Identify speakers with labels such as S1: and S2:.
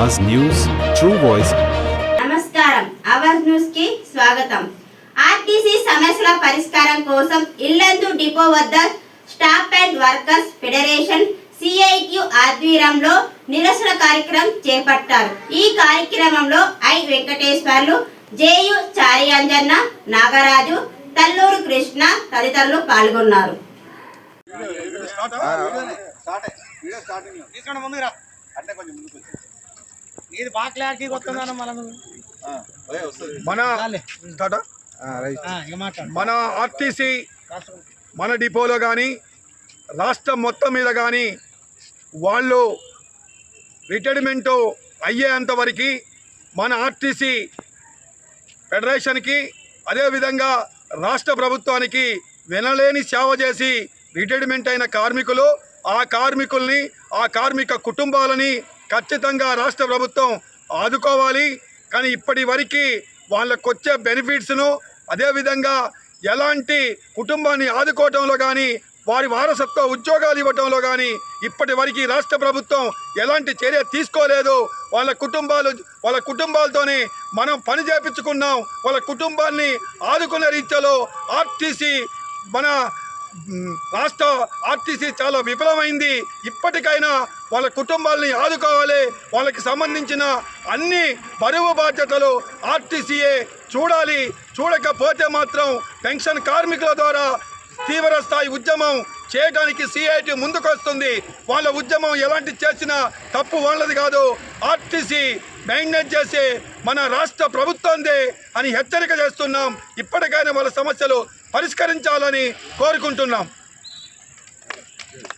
S1: Awaaz news true voice
S2: నమస్కారం. అవర్స్ న్యూస్కి స్వాగతం. ఆర్టీసీ సమస్యల పరిష్కారం కోసం ఇల్లందు డిపో వద్ద staff and workers federation CITU ఆధ్వర్యంలో నిరసన కార్యక్రమం చేపట్టారు. ఈ కార్యక్రమంలో I Venkateswarlu J U Chari Anjanna Nagaraju Talluru Krishna తదితరులు పాల్గొన్నారు.
S3: అంటే కొంచెం ముందుకు నీది బాగా క్లారిటీ వస్తుందన్న
S4: మన
S3: మాట్లాడు.
S4: మన ఆర్టీసీ మన డిపోలో కానీ రాష్ట్రం మొత్తం మీద కానీ వాళ్ళు రిటైర్మెంటు అయ్యేంత వరకు మన ఆర్టీసీ ఫెడరేషన్కి అదేవిధంగా రాష్ట్ర ప్రభుత్వానికి వినలేని సేవ చేసి రిటైర్మెంట్ అయిన కార్మికులు ఆ కార్మికుల్ని ఆ కార్మిక కుటుంబాలని ఖచ్చితంగా రాష్ట్ర ప్రభుత్వం ఆదుకోవాలి. కానీ ఇప్పటి వరకు వాళ్ళకు వచ్చే బెనిఫిట్స్ను అదేవిధంగా ఎలాంటి కుటుంబాన్ని ఆదుకోవటంలో కానీ వారి వారసత్వ ఉద్యోగాలు ఇవ్వటంలో కానీ ఇప్పటి వరకు రాష్ట్ర ప్రభుత్వం ఎలాంటి చర్య తీసుకోలేదు. వాళ్ళ కుటుంబాలు వాళ్ళ కుటుంబాలతోనే మనం పని చేపించుకున్నాం. వాళ్ళ కుటుంబాన్ని ఆదుకునే రీతిలో ఆర్టీసీ మన రాష్ట్ర ఆర్టీసీ చాలా విఫలమైంది. ఇప్పటికైనా వాళ్ళ కుటుంబాలని ఆదుకోవాలి. వాళ్ళకి సంబంధించిన అన్ని బరువు బాధ్యతలు ఆర్టీసీఏ చూడాలి. చూడకపోతే మాత్రం పెన్షన్ కార్మికుల ద్వారా తీవ్ర స్థాయి ఉద్యమం చేయడానికి సిఐటి ముందుకొస్తుంది. వాళ్ళ ఉద్యమం ఎలాంటి చేసినా తప్పు వాళ్ళది కాదు. ఆర్టీసీ మెయింటైన్ చేసే మన రాష్ట్ర ప్రభుత్వందే అని హెచ్చరిక చేస్తున్నాం. ఇప్పటికైనా వాళ్ళ సమస్యలు పరిష్కరించాలని కోరుకుంటున్నాం.